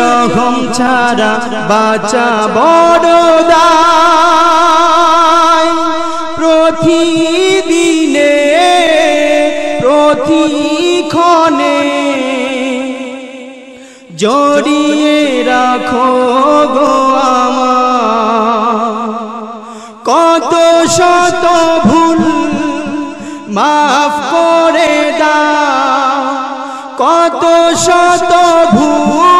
রহম ছাড়া বাঁচা বড় দায়। প্রতিদিনে, প্রতিক্ষণে জড়িয়ে রাখো গো কত শত ভুল মাফ করে দাও। কত শত ভুল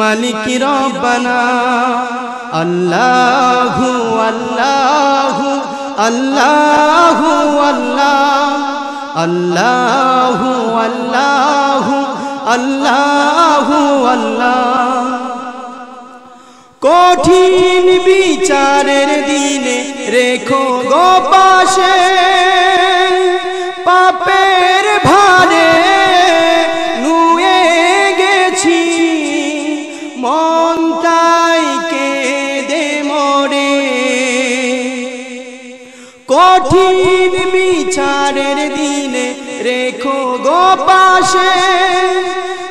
মালিক রব্বানা। আল্লাহু আল্লাহু আল্লাহু আল্লাহ, আল্লাহু আল্লাহু আল্লাহু আল্লাহ। কঠিন বিচারের দিনে রেখো গো পাশে, পাপের কঠিন বিচারের দিনে রেখো গো পাশে,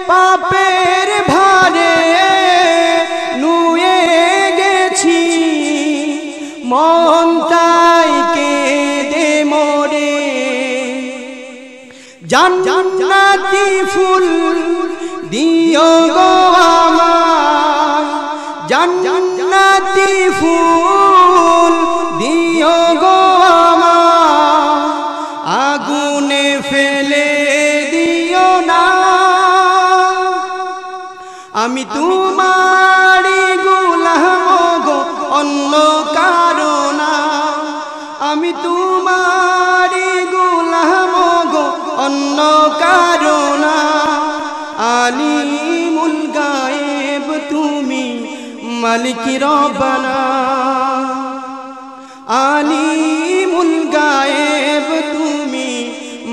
পাপের ভারে নুয়ে গেছি। মন তাই দে মরে। জান্নাতি ফুল দিও গো আমার জান জান্নাতি ফুল ফেলে দিও না। আমি তোমারি গুলাম গো অন্য কারণা আমি তোমারি গুলাম গো অন্য কারণা আলিমুল গায়েব তুমি মালিক রব্বানা